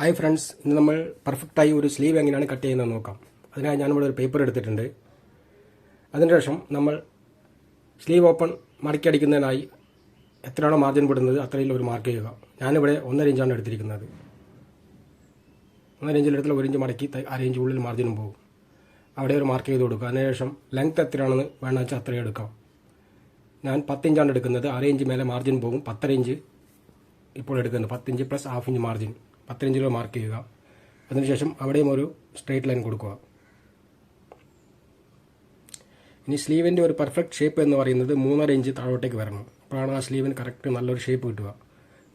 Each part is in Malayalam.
ഹായ് ഫ്രണ്ട്സ് ഇന്ന് നമ്മൾ പെർഫെക്റ്റായി ഒരു സ്ലീവ് എങ്ങനെയാണ് കട്ട് ചെയ്യുന്നത് നോക്കാം. അതിനായി ഞാനിവിടെ ഒരു പേപ്പർ എടുത്തിട്ടുണ്ട്. അതിനുശേഷം നമ്മൾ സ്ലീവ് ഓപ്പൺ മടക്കി അടിക്കുന്നതിനായി എത്രയാണോ മാർജിൻ വിടുന്നത് അത്രയിൽ ഒരു മാർക്ക് ചെയ്യുക. ഞാനിവിടെ ഒന്നര ഇഞ്ചാണ് എടുത്തിരിക്കുന്നത്. ഒന്നര ഇഞ്ചിൽ എടുത്തുള്ള ഒരു ഇഞ്ച് മടക്കി അര ഇഞ്ച് ഉള്ളിൽ മാർജിനും പോകും. അവിടെ ഒരു മാർക്ക് ചെയ്ത് കൊടുക്കുക. അതിനുശേഷം ലെങ്ത് എത്രയാണെന്ന് വേണമെന്ന് വെച്ചാൽ അത്രയും എടുക്കാം. ഞാൻ പത്ത് ഇഞ്ചാണ് എടുക്കുന്നത്. അര ഇഞ്ച് മേലെ മാർജിൻ പോകും. പത്തര ഇഞ്ച് ഇപ്പോൾ എടുക്കുന്നത് പത്തിഞ്ച് പ്ലസ് ഹാഫ് ഇഞ്ച് മാർജിൻ. പത്തര രൂപ മാർക്ക് ചെയ്യുക. അതിനുശേഷം അവിടെയും ഒരു സ്ട്രേറ്റ് ലൈൻ കൊടുക്കുക. ഇനി സ്ലീവിന്റെ ഒരു പെർഫെക്റ്റ് ഷേപ്പ് എന്ന് പറയുന്നത് മൂന്നര ഇഞ്ച് താഴോട്ടേക്ക് വരണം. അപ്പോഴാണ് ആ സ്ലീവിന് കറക്റ്റ് നല്ലൊരു ഷേപ്പ് കിട്ടുക.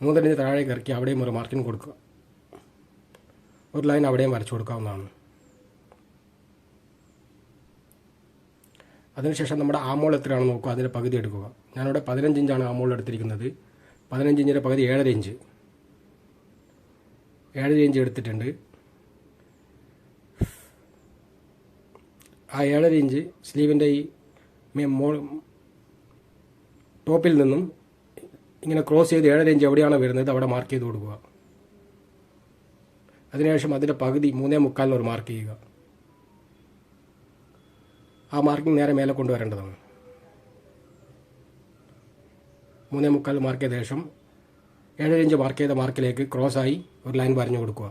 മൂന്നര ഇഞ്ച് താഴേക്ക് ഇറക്കി അവിടെയും ഒരു മാർക്കിന് കൊടുക്കുക. ഒരു ലൈൻ അവിടെയും വരച്ചു കൊടുക്കാവുന്നതാണ്. അതിനുശേഷം നമ്മുടെ ആമോൾ എത്രയാണെന്ന് നോക്കുക. അതിന്റെ പകുതി എടുക്കുക. ഞാനിവിടെ പതിനഞ്ച് ഇഞ്ചാണ് ആമോൾ എടുത്തിരിക്കുന്നത്. പതിനഞ്ച് ഇഞ്ചിന്റെ പകുതി ഏഴര ഇഞ്ച് ഏഴര ഇഞ്ച് എടുത്തിട്ടുണ്ട്. ആ ഏഴര ഇഞ്ച് സ്ലീവിന്റെ ഈ ടോപ്പിൽ നിന്നും ഇങ്ങനെ ക്രോസ് ചെയ്ത് ഏഴര ഇഞ്ച് എവിടെയാണോ വരുന്നത് അവിടെ മാർക്ക് ചെയ്ത് കൊടുക്കുക. അതിനുശേഷം അതിന്റെ പകുതി മൂന്നേ മുക്കാലിന് ഒരു മാർക്ക് ചെയ്യുക. ആ മാർക്കിംഗ് നേരെ മേലെ കൊണ്ടുവരേണ്ടതാണ്. മൂന്നേ മുക്കാൽ മാർക്ക് ചെയ്ത ശേഷം ഏഴര ഇഞ്ച് മാർക്ക് ചെയ്ത മാർക്കിലേക്ക് ക്രോസ് ആയി ഒരു ലൈൻ വരഞ്ഞു കൊടുക്കുക.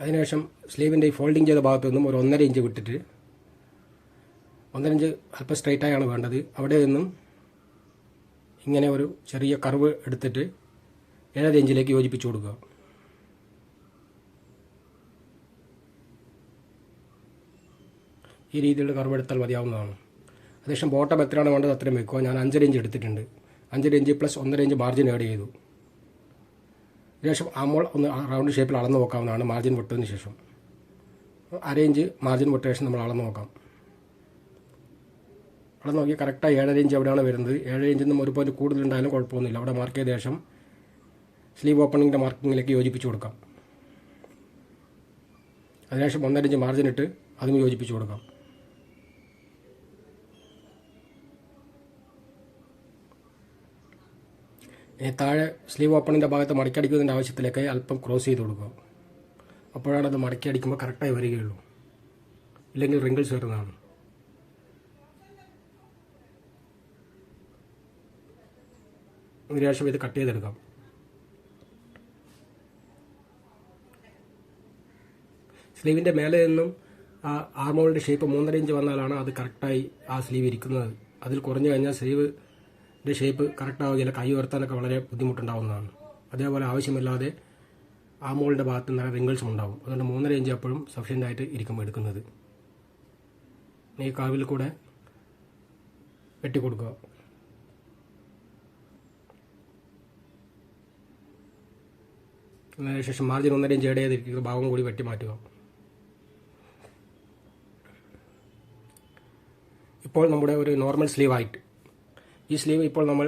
അതിനുശേഷം സ്ലീവിന്റെ ഈ ഫോൾഡിങ് ചെയ്ത ഭാഗത്തു നിന്നും ഒരു ഒന്നര ഇഞ്ച് വിട്ടിട്ട് ഒന്നര ഇഞ്ച് അല്പം സ്ട്രൈറ്റ് ആയാണ് വേണ്ടത്. അവിടെ നിന്നും ഇങ്ങനെ ഒരു ചെറിയ കർവ് എടുത്തിട്ട് ഏഴര ഇഞ്ചിലേക്ക് യോജിപ്പിച്ചു കൊടുക്കുക. ഈ രീതിയിലുള്ള കർവ് എടുത്താൽ മതിയാവുന്നതാണ്. അതിനുശേഷം ബോട്ടം എത്രയാണ് വേണ്ടത് അത്രയും വെക്കുക ഞാൻ അഞ്ചര ഇഞ്ച് എടുത്തിട്ടുണ്ട്. അഞ്ചര ഇഞ്ച് പ്ലസ് ഒന്നര ഇഞ്ച് മാർജിൻ ആഡ് ചെയ്തു. ശേഷം അമ്മോൾ ഒന്ന് റൗണ്ട് ഷേപ്പിൽ അളന്ന് നോക്കാവുന്നതാണ് മാർജിൻ വിട്ടതിന് ശേഷം. അര ഇഞ്ച് മാർജിൻ വിട്ട ശേഷം നമ്മൾ അളന്ന് നോക്കാം. അളന്ന് നോക്കി കറക്റ്റായി ഏഴര ഇഞ്ച് എവിടെയാണ് വരുന്നത്? ഏഴര ഇഞ്ചിൽ നിന്നും ഒരു പോയിന്റ് കൂടുതലുണ്ടായാലും കുഴപ്പമൊന്നുമില്ല. അവിടെ മാർക്ക് ചെയ്ത ശേഷം സ്ലീവ് ഓപ്പണിങ്ങിന്റെ മാർക്കിങ്ങിലേക്ക് യോജിപ്പിച്ച് കൊടുക്കാം. അതിനുശേഷം ഒന്നര ഇഞ്ച് മാർജിൻ ഇട്ട് അതും യോജിപ്പിച്ച് കൊടുക്കാം. താഴെ സ്ലീവ് ഓപ്പണിന്റെ ഭാഗത്ത് മടക്കിയടിക്കുന്നതിന്റെ ആവശ്യത്തിലേക്ക് അല്പം ക്രോസ് ചെയ്ത് കൊടുക്കുക. അപ്പോഴാണ് അത് മടക്കി അടിക്കുമ്പോൾ കറക്റ്റായി വരികയുള്ളൂ. ഇല്ലെങ്കിൽ റിങ്കിൾസ് വരുന്നതാണ് അതിനുശേഷം ഇത് കട്ട് ചെയ്തെടുക്കാം. സ്ലീവിന്റെ മേലെ നിന്നും ആ ആർമോളിന്റെ ഷേപ്പ് മൂന്നര ഇഞ്ച് വന്നാലാണ് അത് കറക്റ്റായി ആ സ്ലീവ് ഇരിക്കുന്നത്. അതിൽ കുറഞ്ഞു കഴിഞ്ഞാൽ സ്ലീവിന്റെ ഷേപ്പ് കറക്റ്റ് ആവുകയില്ല കൈ ഉയർത്താനൊക്കെ വളരെ ബുദ്ധിമുട്ടുണ്ടാവുന്നതാണ്. അതേപോലെ ആവശ്യമില്ലാതെ ആ മോളിന്റെ ഭാഗത്ത് നിറയെ റിങ്കിൾസും ഉണ്ടാവും. അതുകൊണ്ട് മൂന്നര ഇഞ്ച് എപ്പോഴും സഫീഷ്യന്റ് ആയിട്ട് ഇരിക്കും എടുക്കുന്നത്. ഈ കാവിൽ കൂടെ വെട്ടിക്കൊടുക്കുക അതിനുശേഷം മാർജിൻ ഒന്നര ഇഞ്ച് ഏഡ് ചെയ്തിരിക്കുന്ന ഭാഗം കൂടി വെട്ടി മാറ്റുക. ഇപ്പോൾ നമ്മുടെ ഒരു നോർമൽ സ്ലീവ് ആയിട്ട് ഈ സ്ലീവ് ഇപ്പോൾ നമ്മൾ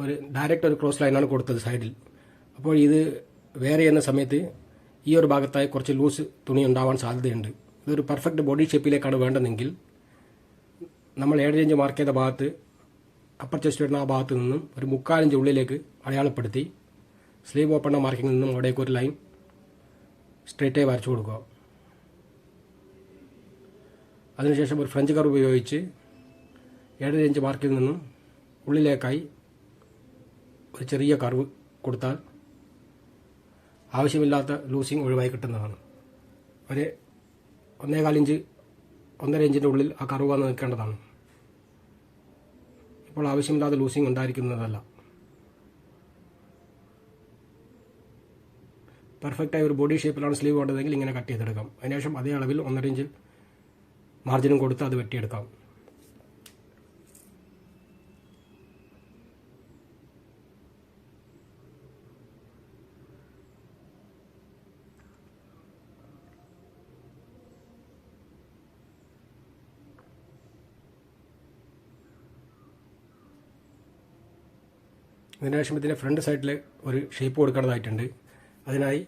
ഒരു ഡയറക്റ്റ് ഒരു ക്രോസ് ലൈനാണ് കൊടുത്തത് സൈഡിൽ അപ്പോൾ ഇത് വേറെ ചെയ്യുന്ന സമയത്ത് ഈ ഒരു ഭാഗത്തായി കുറച്ച് ലൂസ് തുണി ഉണ്ടാവാൻ സാധ്യതയുണ്ട്. ഇതൊരു പെർഫെക്റ്റ് ബോഡി ഷേപ്പിലേക്കാണ് വേണ്ടതെങ്കിൽ നമ്മൾ ഏഴര ഇഞ്ച് മാർക്ക് ചെയ്ത ഭാഗത്ത് അപ്പർ ചെസ്റ്റ് വരുന്ന ആ ഭാഗത്ത് നിന്നും ഒരു മുക്കാലിഞ്ച് ഉള്ളിലേക്ക് അടയാളപ്പെടുത്തി സ്ലീവ് ഓപ്പൺ മാർക്കിങ്ങിൽ നിന്നും അവിടേക്ക് ഒരു ലൈൻ സ്ട്രേറ്റായി വരച്ചു കൊടുക്കുക. അതിനുശേഷം ഒരു ഫ്രഞ്ച് കർവ് ഉപയോഗിച്ച് ഏഴര ഇഞ്ച് മാർക്കിൽ നിന്നും ഉള്ളിലേക്കായി ഒരു ചെറിയ കർവ് കൊടുത്താൽ ആവശ്യമില്ലാത്ത ലൂസിങ് ഒഴിവായി കിട്ടുന്നതാണ്. ഒരു ഒന്നേകാൽ ഇഞ്ച് ഒന്നര ഇഞ്ചിന്റെ ഉള്ളിൽ ആ കർവ് വന്ന് നിൽക്കേണ്ടതാണ്. ഇപ്പോൾ ആവശ്യമില്ലാത്ത ലൂസിങ് ഉണ്ടായിരിക്കുന്നതല്ല. പെർഫെക്റ്റായ ഒരു ബോഡി ഷേപ്പിലാണ് സ്ലീവ് വേണ്ടതെങ്കിൽ ഇങ്ങനെ കട്ട് ചെയ്തെടുക്കാം. അതിനുശേഷം അതേ അളവിൽ ഒന്നര ഇഞ്ചിൽ മാർജിനും കൊടുത്ത് അത് വെട്ടിയെടുക്കാം. ഇതിന്റെ ഫ്രണ്ട് സൈഡിൽ ഒരു ഷേപ്പ് കൊടുക്കേണ്ടതായിട്ടുണ്ട്. അതിനായി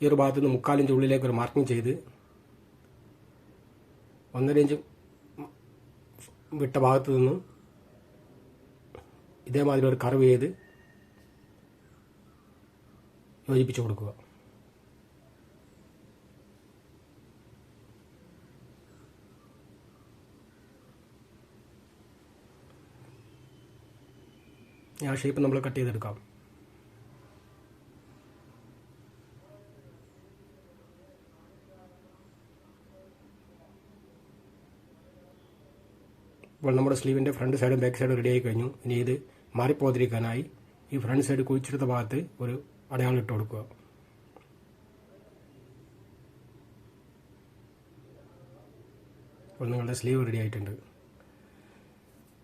ഈ ഒരു ഭാഗത്തുനിന്ന് മുക്കാലിഞ്ച് ഉള്ളിലേക്ക് ഒരു മാർക്കിംഗ് ചെയ്ത് ഒന്നര ഇഞ്ച് വിട്ട ഭാഗത്തു നിന്നും ഇതേമാതിരി ഒരു കർവ് ചെയ്ത് യോജിപ്പിച്ച് കൊടുക്കുക. ആ ഷേപ്പ് നമ്മൾ കട്ട് ചെയ്തെടുക്കാം. ഇപ്പോൾ നമ്മുടെ സ്ലീവിന്റെ ഫ്രണ്ട് സൈഡും ബാക്ക് സൈഡും റെഡി ആയി കഴിഞ്ഞു. ഇനി ഇത് മാറിപ്പോതിരിക്കാനായി ഈ ഫ്രണ്ട് സൈഡ് കുഴിച്ചെടുത്ത ഭാഗത്ത് ഒരു അടയാളം ഇട്ട് കൊടുക്കുക. ഇപ്പോൾ നിങ്ങളുടെ സ്ലീവ് റെഡി ആയിട്ടുണ്ട്.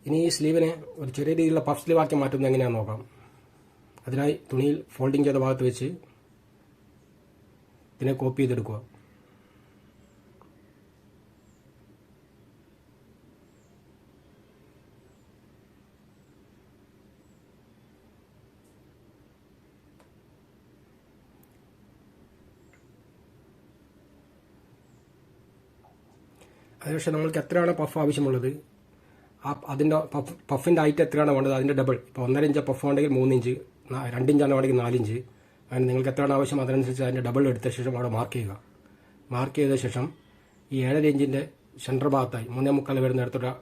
ഇനി ഈ സ്ലീവിനെ ഒരു ചെറിയ രീതിയിലുള്ള പഫ് സ്ലീവ് ആക്കി മാറ്റുന്നത് എങ്ങനെയാണെന്ന് നോക്കാം. അതിനായി തുണിയിൽ ഫോൾഡിംഗ് ചെയ്ത ഭാഗത്ത് വെച്ച് ഇതിനെ കോപ്പി ചെയ്തെടുക്കുക. അതിനുശേഷം നമ്മൾക്ക് എത്രയാണ് പഫ് ആവശ്യമുള്ളത്? അതിന്റെ പഫ് പഫിന്റെ ഹൈറ്റ് എത്രയാണ് വേണ്ടത്? അതിന്റെ ഡബിൾ ഇപ്പോൾ ഒന്നര ഇഞ്ച് പഫ് ഉണ്ടെങ്കിൽ മൂന്നിഞ്ച് രണ്ടിഞ്ചാണ് വേണമെങ്കിൽ നാലിഞ്ച് അങ്ങനെ നിങ്ങൾക്ക് എത്രയാണ് ആവശ്യം? അതിനനുസരിച്ച് അതിന്റെ ഡബിൾ എടുത്ത ശേഷം അവിടെ മാർക്ക് ചെയ്യുക. മാർക്ക് ചെയ്ത ശേഷം ഈ ഏഴര ഇഞ്ചിന്റെ സെന്റർ ഭാഗത്തായി മൂന്നേ മുക്കാൽ വരുന്ന ഇടത്തോട്ട്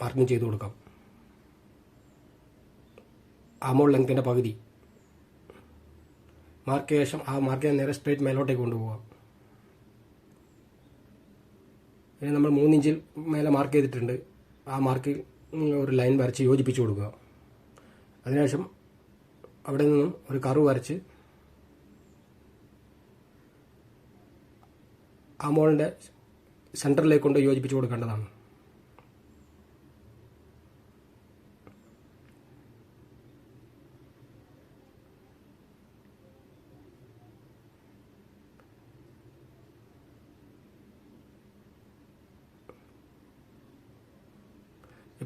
മാർക്കിങ് ചെയ്ത് കൊടുക്കാം. ആ മോൾ ലെങ്ത്തിന്റെ പകുതി. മാർക്ക് ശേഷം ആ മാർക്ക് നേരെ സ്ട്രേറ്റ് മേലോട്ടേക്ക് കൊണ്ടുപോകാം ഇനി നമ്മൾ മൂന്നിഞ്ചിൽ മേലെ മാർക്ക് ചെയ്തിട്ടുണ്ട്. ആ മാർക്കിൽ ഒരു ലൈൻ വരച്ച് യോജിപ്പിച്ചു കൊടുക്കുക. അതിനുശേഷം അവിടെ നിന്നും ഒരു കറു വരച്ച് ആ മോളിന്റെ സെന്ററിലേക്ക് കൊണ്ട് യോജിപ്പിച്ചു കൊടുക്കേണ്ടതാണ്.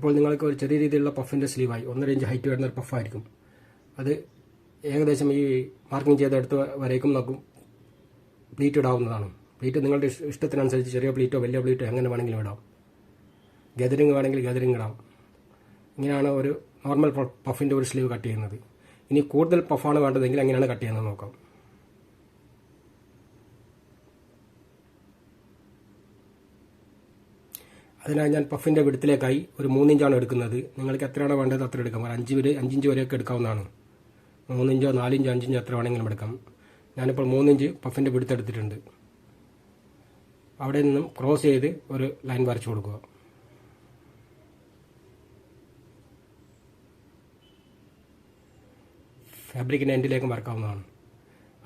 ഇപ്പോൾ നിങ്ങൾക്ക് ഒരു ചെറിയ രീതിയിലുള്ള പഫിന്റെ സ്ലീവായി ഒന്നര ഇഞ്ച് ഹൈറ്റ് വരുന്ന ഒരു പഫായിരിക്കും. അത് ഏകദേശം ഈ മാർക്കിംഗ് ചെയ്തെടുത്ത് വരേക്കും നോക്കും പ്ലീറ്റ് ഇടാവുന്നതാണ് പ്ലീറ്റ് നിങ്ങളുടെ ഇഷ്ടത്തിനനുസരിച്ച് ചെറിയ പ്ലീറ്റോ വലിയ പ്ലീറ്റോ എങ്ങനെ വേണമെങ്കിലും ഇടാം. ഗദറിങ് വേണമെങ്കിൽ ഗദറിങ് ഇടാം. ഇങ്ങനെയാണ് ഒരു നോർമൽ പഫിന്റെ ഒരു സ്ലീവ് കട്ട് ചെയ്യുന്നത്. ഇനി കൂടുതൽ പഫാണ് വേണ്ടതെങ്കിൽ എങ്ങനെയാണ് കട്ട് ചെയ്യുന്നത് നോക്കാം. അതിനായി ഞാൻ പഫിന്റെ വിടുത്തിലേക്കായി ഒരു മൂന്നിഞ്ചാണ് എടുക്കുന്നത്. നിങ്ങൾക്ക് എത്രയാണോ വേണ്ടത് അത്ര എടുക്കാം. ഒരു അഞ്ച് വരെ അഞ്ചിഞ്ച് വരെയൊക്കെ എടുക്കാവുന്നതാണ്. മൂന്നിഞ്ചോ നാലിഞ്ചോ അഞ്ചിഞ്ചോ എത്ര വേണമെങ്കിലും എടുക്കാം. ഞാനിപ്പോൾ മൂന്നിഞ്ച് പഫിന്റെ വിടുത്തെടുത്തിട്ടുണ്ട് അവിടെ നിന്നും ക്രോസ് ചെയ്ത് ഒരു ലൈൻ വരച്ചു കൊടുക്കുക. ഫാബ്രിക്കിന്റെ എൻഡിലേക്കും വരക്കാവുന്നതാണ്.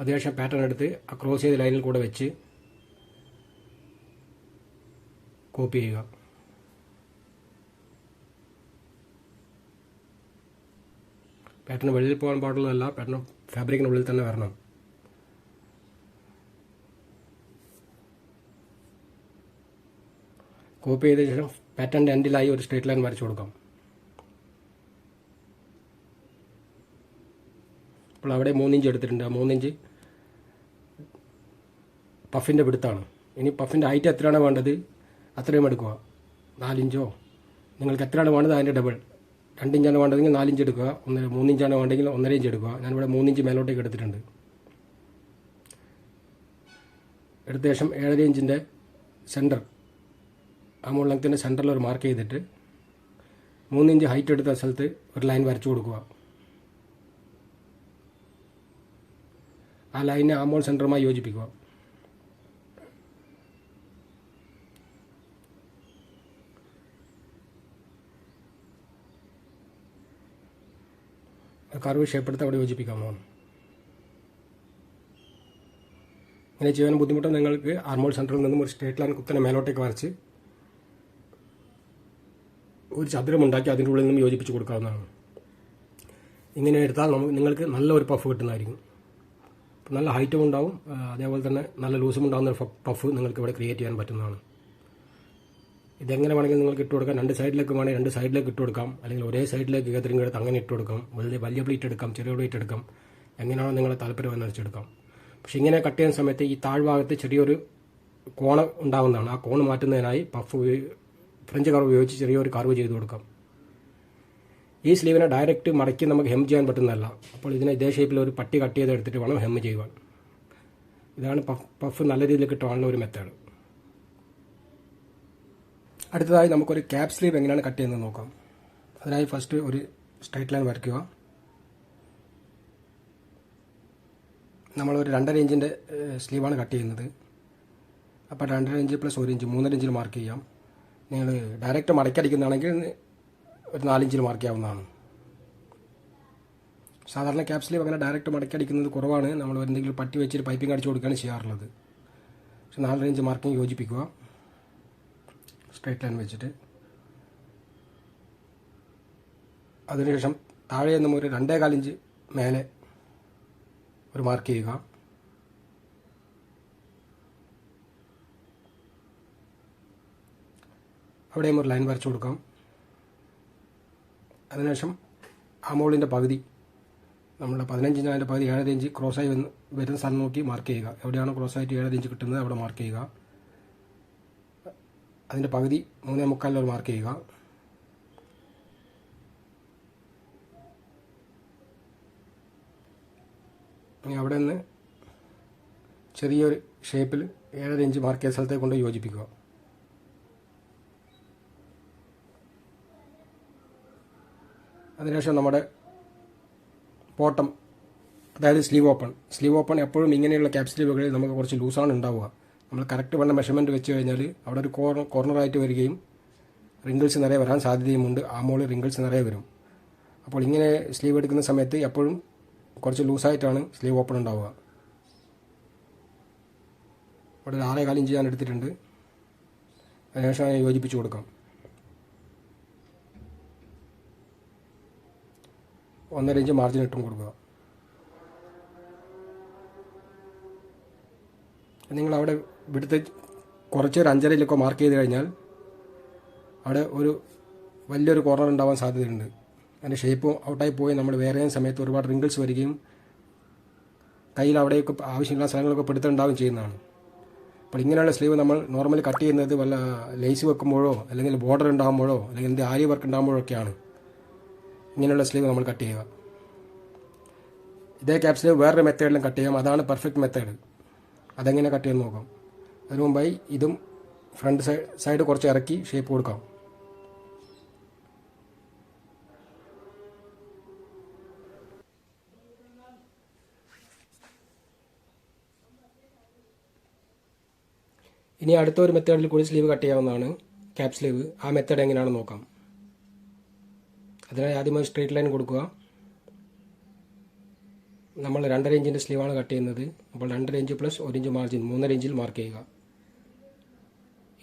അതിനുശേഷം പാറ്റേൺ എടുത്ത് ആ ക്രോസ് ചെയ്ത ലൈനിൽ കൂടെ വെച്ച് കോപ്പി ചെയ്യുക. പാറ്റേൺ വെളിയിൽ പോകാൻ പാടുള്ളതല്ല പാറ്റേൺ ഫാബ്രിക്കിനുള്ളിൽ തന്നെ വരണം. കോപ്പി ചെയ്ത ശേഷം പാറ്റേണിന്റെ എൻഡിലായി ഒരു സ്ട്രേറ്റ് ലൈൻ വരച്ചു കൊടുക്കാം. അപ്പോൾ അവിടെ മൂന്നിഞ്ച് എടുത്തിട്ടുണ്ട്. ആ മൂന്നിഞ്ച് പഫിന്റെ പിടുത്താണ് ഇനി പഫിന്റെ ഹൈറ്റ് എത്രയാണ് വേണ്ടത്? അത്രയും എടുക്കുക. നാലിഞ്ചോ? നിങ്ങൾക്ക് എത്രയാണ് വേണ്ടത്? അതിന്റെ ഡബിൾ രണ്ടിഞ്ചാണ് വേണ്ടതെങ്കിൽ നാലിഞ്ച് എടുക്കുക ഒന്നര മൂന്നിഞ്ചാണ് വേണ്ടെങ്കിൽ ഒന്നര ഇഞ്ച് എടുക്കുക. ഞാനിവിടെ മൂന്നിഞ്ച് മേലോട്ടേക്ക് എടുത്തിട്ടുണ്ട്. എടുത്ത ശേഷം ഏഴര ഇഞ്ചിന്റെ സെന്റർ ആ മുള്ളത്തിന്റെ സെന്ററിൽ ഒരു മാർക്ക് ചെയ്തിട്ട് മൂന്നിഞ്ച് ഹൈറ്റ് എടുത്ത സ്ഥലത്ത് ഒരു ലൈൻ വരച്ചു കൊടുക്കുക. ആ ലൈനെ ആമോൾ സെന്ററുമായി യോജിപ്പിക്കുക. കർവ് ഷേപ്പെടുത്ത് അവിടെ യോജിപ്പിക്കാമോ ഇങ്ങനെ ചെയ്യാൻ ബുദ്ധിമുട്ട് നിങ്ങൾക്ക് ആർമോൾ സെന്ററിൽ നിന്നും ഒരു സ്ട്രേറ്റ് ലൈൻ കുത്തനെ മേലോട്ടേക്ക് വരച്ച് ഒരു ചതുരം ഉണ്ടാക്കി അതിന്റെ ഉള്ളിൽ നിന്നും യോജിപ്പിച്ച് കൊടുക്കാവുന്നതാണ്. ഇങ്ങനെ എടുത്താൽ നമുക്ക് നിങ്ങൾക്ക് നല്ല ഒരു പഫ് കിട്ടുന്നതായിരിക്കും. നല്ല ഹൈറ്റും ഉണ്ടാവും അതേപോലെ തന്നെ നല്ല ലൂസും ഉണ്ടാകുന്ന ഒരു പഫ് നിങ്ങൾക്ക് ഇവിടെ ക്രിയേറ്റ് ചെയ്യാൻ പറ്റുന്നതാണ്. ഇതെങ്ങനെ വേണമെങ്കിൽ നിങ്ങൾക്ക് ഇട്ട് കൊടുക്കാം. രണ്ട് സൈഡിലേക്ക് വേണമെങ്കിൽ രണ്ട് സൈഡിലേക്ക് ഇട്ട് കൊടുക്കാം. അല്ലെങ്കിൽ ഒരേ സൈഡിലേക്ക് ഗദറിങ് എടുത്ത് അങ്ങനെ ഇട്ട് കൊടുക്കാം. വലിയ വലിയ പ്ലേറ്റ് എടുക്കാം ചെറിയ പ്ലേറ്റ് എടുക്കാം. എങ്ങനെയാണോ നിങ്ങളുടെ താല്പര്യം അനുസരിച്ചെടുക്കാം പക്ഷേ ഇങ്ങനെ കട്ട് ചെയ്യുന്ന സമയത്ത് ഈ താഴ്ഭാഗത്ത് ചെറിയൊരു കോണ ഉണ്ടാകുന്നതാണ് ആ കോണ് മാറ്റുന്നതിനായി പഫ് ഫ്രഞ്ച് കർവ് ഉപയോഗിച്ച് ചെറിയൊരു കർവ് ചെയ്ത് കൊടുക്കാം. ഈ സ്ലീവിനെ ഡയറക്റ്റ് മടക്കി നമുക്ക് ഹെം ചെയ്യാൻ പറ്റുന്നതല്ല. അപ്പോൾ ഇതിനെ ഇതേ ഷേപ്പിൽ ഒരു പട്ടി കട്ട് ചെയ്ത് എടുത്തിട്ട് വേണം ഹെം ചെയ്യുവാൻ. ഇതാണ് പഫ് പഫ് നല്ല രീതിയിൽ കിട്ടുവാനുള്ള ഒരു മെത്തേഡ് അടുത്തതായി നമുക്കൊരു ക്യാപ് സ്ലീവ് എങ്ങനെയാണ് കട്ട് ചെയ്യുന്നത് നോക്കാം. അതിനായി ഫസ്റ്റ് ഒരു സ്ട്രൈറ്റ് ലൈൻ വരയ്ക്കുക. നമ്മളൊരു രണ്ടര ഇഞ്ചിന്റെ സ്ലീവാണ് കട്ട് ചെയ്യുന്നത്. അപ്പോൾ രണ്ടര ഇഞ്ച് പ്ലസ് ഒരു ഇഞ്ച് മൂന്നര ഇഞ്ചിൽ മാർക്ക് ചെയ്യാം. നിങ്ങൾ ഡയറക്റ്റ് മടക്കടിക്കുന്നതാണെങ്കിൽ ഒരു നാലിഞ്ചിൽ മാർക്ക് ചെയ്യാവുന്നതാണ്. സാധാരണ ക്യാപ് സ്ലീവ് അങ്ങനെ ഡയറക്റ്റ് മടക്കടിക്കുന്നത് കുറവാണ്. നമ്മൾ എന്തെങ്കിലും പട്ടി വെച്ചിട്ട് പൈപ്പിംഗ് അടിച്ചു കൊടുക്കുകയാണ് ചെയ്യാറുള്ളത്. പക്ഷെ നാലര ഇഞ്ച് മാർക്കിംഗ് യോജിപ്പിക്കുക. സ്ട്രൈറ്റ് ലൈൻ വെച്ചിട്ട് അതിനുശേഷം താഴെ നിന്നും ഒരു രണ്ടേ കാലിഞ്ച് മേലെ ഒരു മാർക്ക് ചെയ്യുക. അവിടെയും ഒരു ലൈൻ വരച്ചു കൊടുക്കാം. അതിനുശേഷം ആ മോളിന്റെ പകുതി നമ്മുടെ പതിനഞ്ച് അതിന്റെ പകുതി ഏഴര ഇഞ്ച് ക്രോസായി ആയി വരുന്ന സ്ഥലം നോക്കി മാർക്ക് ചെയ്യുക. എവിടെയാണ് ക്രോസ് ആയിട്ട് ഏഴര ഇഞ്ച് കിട്ടുന്നത് അവിടെ മാർക്ക് ചെയ്യുക. അതിന്റെ പകുതി മൂന്നേ മുക്കാലിൽ ഒരു മാർക്ക് ചെയ്യുക. ഇനി അവിടെ നിന്ന് ചെറിയൊരു ഷേപ്പിൽ ഏഴര ഇഞ്ച് മാർക്ക് ചെയ്ത സ്ഥലത്തേക്ക് കൊണ്ട് യോജിപ്പിക്കുക. അതിനുശേഷം നമ്മുടെ ബോട്ടം അതായത് സ്ലീവ് ഓപ്പൺ സ്ലീവ് ഓപ്പൺ എപ്പോഴും ഇങ്ങനെയുള്ള ക്യാപ് സ്ലീവുകളിൽ നമുക്ക് കുറച്ച് ലൂസാണ് ഉണ്ടാവുക. നമ്മൾ കറക്റ്റ് വേണ്ട മെഷർമെന്റ് വെച്ച് കഴിഞ്ഞാൽ അവിടെ ഒരു കോർണർ കോർണറായിട്ട് വരികയും റിങ്കിൾസ് നിറയെ വരാൻ സാധ്യതയുമുണ്ട്. ആ മോളിൽ റിങ്കിൾസ് നിറയെ വരും. അപ്പോൾ ഇങ്ങനെ സ്ലീവ് എടുക്കുന്ന സമയത്ത് എപ്പോഴും കുറച്ച് ലൂസായിട്ടാണ് സ്ലീവ് ഓപ്പൺ ഉണ്ടാവുക. അവിടെ ഒരു ആറേ കാലിഞ്ച് ഇഞ്ച് ഞാൻ എടുത്തിട്ടുണ്ട്. അതിനുശേഷം ഞാൻ യോജിപ്പിച്ച് കൊടുക്കാം. ഒന്നര ഇഞ്ച് മാർജിൻ ഇട്ടും കൊടുക്കുക. നിങ്ങൾ അവിടെ ഇവിടുത്തെ കുറച്ചൊരു അഞ്ചരയിലൊക്കെ മാർക്ക് ചെയ്ത് കഴിഞ്ഞാൽ അവിടെ ഒരു വലിയൊരു കോർണർ ഉണ്ടാവാൻ സാധ്യതയുണ്ട്. അതിന്റെ ഷേപ്പ് ഔട്ടായി പോയി. നമ്മൾ വേറെ സമയത്ത് ഒരുപാട് റിങ്കിൾസ് വരികയും കയ്യിൽ അവിടെയൊക്കെ ആവശ്യമുള്ള സ്ഥലങ്ങളൊക്കെ പിടുത്തുണ്ടാവുകയും ചെയ്യുന്നതാണ്. അപ്പോൾ ഇങ്ങനെയുള്ള സ്ലീവ് നമ്മൾ നോർമലി കട്ട് ചെയ്യുന്നത് വല്ല ലേസ് വെക്കുമ്പോഴോ അല്ലെങ്കിൽ ബോർഡർ ഉണ്ടാകുമ്പോഴോ അല്ലെങ്കിൽ എന്ത് ആര്യ വർക്ക് ഉണ്ടാകുമ്പോഴോ ഒക്കെയാണ് ഇങ്ങനെയുള്ള സ്ലീവ് നമ്മൾ കട്ട് ചെയ്യുക. ഇതേ ക്യാപ് സ്ലീവ് വേറൊരു മെത്തേഡിലും കട്ട് ചെയ്യാം. അതാണ് പെർഫെക്റ്റ് മെത്തേഡ് അതെങ്ങനെ കട്ട് ചെയ്ത് നോക്കാം. അതിനു മുമ്പായി ഇതും ഫ്രണ്ട് സൈഡ് സൈഡ് കുറച്ച് ഇറക്കി ഷേപ്പ് കൊടുക്കാം. ഇനി അടുത്ത ഒരു മെത്തേഡിൽ കൂടി സ്ലീവ് കട്ട് ചെയ്യാവുന്നതാണ് ക്യാപ് സ്ലീവ്. ആ മെത്തേഡ് എങ്ങനെയാണെന്ന് നോക്കാം. അതിനായി ആദ്യമായി സ്ട്രേറ്റ് ലൈൻ കൊടുക്കുക. നമ്മൾ രണ്ടര ഇഞ്ചിന്റെ സ്ലീവാണ് കട്ട് ചെയ്യുന്നത്. അപ്പോൾ രണ്ടര ഇഞ്ച് പ്ലസ് ഒരു ഇഞ്ച് മാർജിൻ മൂന്നര ഇഞ്ചിൽ മാർക്ക് ചെയ്യുക.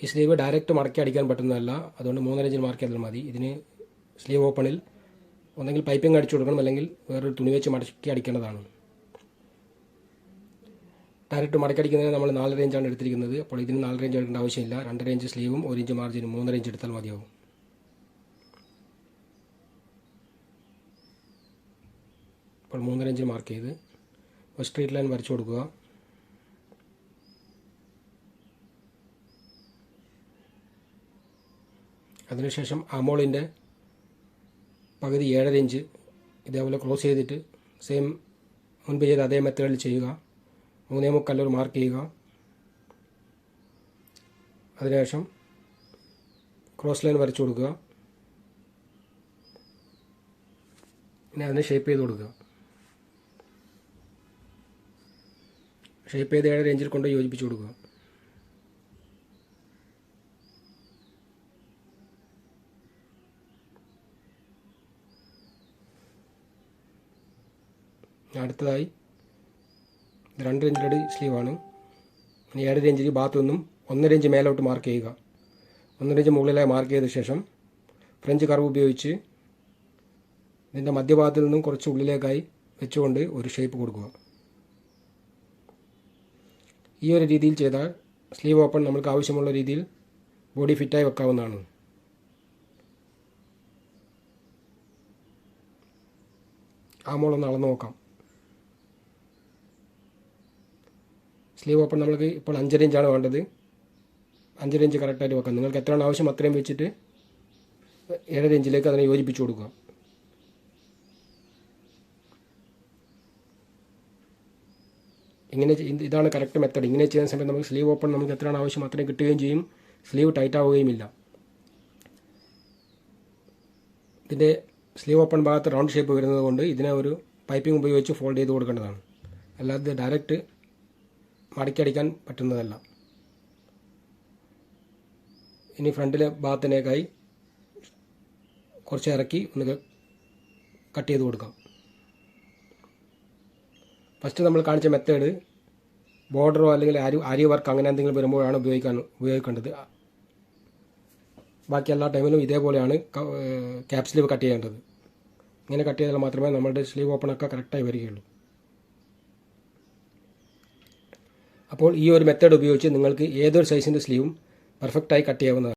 ഈ സ്ലീവ് ഡയറക്റ്റ് മടക്കി അടിക്കാൻ പറ്റുന്നതല്ല. അതുകൊണ്ട് മൂന്നര ഇഞ്ചിൽ മാർക്ക് ചെയ്താൽ മതി. ഇതിന് സ്ലീവ് ഓപ്പണിൽ ഒന്നെങ്കിൽ പൈപ്പിംഗ് അടിച്ചു കൊടുക്കണം. അല്ലെങ്കിൽ വേറൊരു തുണി വെച്ച് മടക്കി അടിക്കേണ്ടതാണ്. ഡയറക്റ്റ് മടക്കി അടിക്കുന്നതിന് നമ്മൾ നാലര ഇഞ്ചാണ് എടുത്തിരിക്കുന്നത്. അപ്പോൾ ഇതിന് നാലര ഇഞ്ച് എടുക്കേണ്ട ആവശ്യമില്ല. രണ്ടര ഇഞ്ച് സ്ലീവും ഒരു ഇഞ്ച് മാർജിനും മൂന്നര ഇഞ്ച് എടുത്താൽ മതിയാവും. അപ്പോൾ മൂന്നര ഇഞ്ച് മാർക്ക് ചെയ്ത് ഒരു സ്ട്രീറ്റ് ലൈൻ വരച്ചു കൊടുക്കുക. അതിനുശേഷം അമോളിന്റെ പകുതി ഏഴര ഇഞ്ച് ഇതേപോലെ ക്ലോസ് ചെയ്തിട്ട് സെയിം മുൻപ് ചെയ്ത അതേ മെത്തേഡിൽ ചെയ്യുക. മൂന്നേ മുക്കല്ലൂർ മാർക്ക് ചെയ്യുക. അതിനുശേഷം ക്രോസ് ലൈൻ വരച്ചു കൊടുക്കുക. പിന്നെ അതിനെ ഷേപ്പ് ചെയ്ത് കൊടുക്കുക. ഷേപ്പ് ചെയ്ത് ഏഴ് റേഞ്ചിൽ കൊണ്ട് യോജിപ്പിച്ച് കൊടുക്കുക. അടുത്തതായി രണ്ട് റേഞ്ചിലടി സ്ലീവാണ് ഇനി ഏഴ് റേഞ്ചിൽ ഭാഗത്തു നിന്നും ഒന്നര ഇഞ്ച് മേലോട്ട് മാർക്ക് ചെയ്യുക. ഒന്നര ഇഞ്ച് മുകളിലായി മാർക്ക് ചെയ്ത ശേഷം ഫ്രഞ്ച് കർവ് ഉപയോഗിച്ച് ഇതിന്റെ മധ്യഭാഗത്തിൽ നിന്നും കുറച്ച് ഉള്ളിലേക്കായി വെച്ചുകൊണ്ട് ഒരു ഷേപ്പ് കൊടുക്കുക. ഈ ഒരു രീതിയിൽ ചെയ്താൽ സ്ലീവ് ഓപ്പൺ നമുക്ക് ആവശ്യമുള്ള രീതിയിൽ ബോഡി ഫിറ്റായി വെക്കാവുന്നതാണ്. ആ മോളൊന്ന് അളന്ന് നോക്കാം. സ്ലീവ് ഓപ്പൺ നമ്മൾക്ക് ഇപ്പോൾ അഞ്ചര ഇഞ്ചാണ് വേണ്ടത്. അഞ്ചര ഇഞ്ച് കറക്റ്റായിട്ട് വെക്കാം. നിങ്ങൾക്ക് എത്രയാണ് ആവശ്യം അത്രയും വെച്ചിട്ട് ഏഴര ഇഞ്ചിലേക്ക് അതിനെ യോജിപ്പിച്ച് കൊടുക്കുക. ഇങ്ങനെ ഇതാണ് കറക്റ്റ് മെത്തേഡ് ഇങ്ങനെ ചെയ്യുന്ന സമയത്ത് നമുക്ക് സ്ലീവ് ഓപ്പൺ നമുക്ക് എത്രയാണ് ആവശ്യം അത്രയും കിട്ടുകയും ചെയ്യും. സ്ലീവ് ടൈറ്റ് ആവുകയുമില്ല. ഇതിന്റെ സ്ലീവ് ഓപ്പൺ ഭാഗത്ത് റൗണ്ട് ഷേപ്പ് വരുന്നത് കൊണ്ട് ഇതിനെ ഒരു പൈപ്പിംഗ് ഉപയോഗിച്ച് ഫോൾഡ് ചെയ്ത് കൊടുക്കേണ്ടതാണ്. അല്ലാതെ ഡയറക്റ്റ് മടക്കിയടിക്കാൻ പറ്റുന്നതല്ല. ഇനി ഫ്രണ്ടിലെ ഭാഗത്തിനേക്കായി കുറച്ച് ഇറക്കി ഒന്ന് കട്ട് ചെയ്ത് കൊടുക്കാം. ഫസ്റ്റ് നമ്മൾ കാണിച്ച മെത്തേഡ് ബോർഡറോ അല്ലെങ്കിൽ ആരി ആരി വർക്ക് അങ്ങനെ എന്തെങ്കിലും വരുമ്പോഴാണ് ഉപയോഗിക്കാൻ ഉപയോഗിക്കേണ്ടത്. ബാക്കി എല്ലാ ടൈമിലും ഇതേപോലെയാണ് ക്യാപ് സ്ലീവ് കട്ട് ചെയ്യേണ്ടത്. ഇങ്ങനെ കട്ട് ചെയ്താൽ മാത്രമേ നമ്മുടെ സ്ലീവ് ഓപ്പൺ ഒക്കെ കറക്റ്റായി വരികയുള്ളൂ. അപ്പോൾ ഈ ഒരു മെത്തേഡ് ഉപയോഗിച്ച് നിങ്ങൾക്ക് ഏതൊരു സൈസിന്റെ സ്ലീവും പെർഫെക്റ്റായി കട്ട് ചെയ്യാവുന്നതാണ്.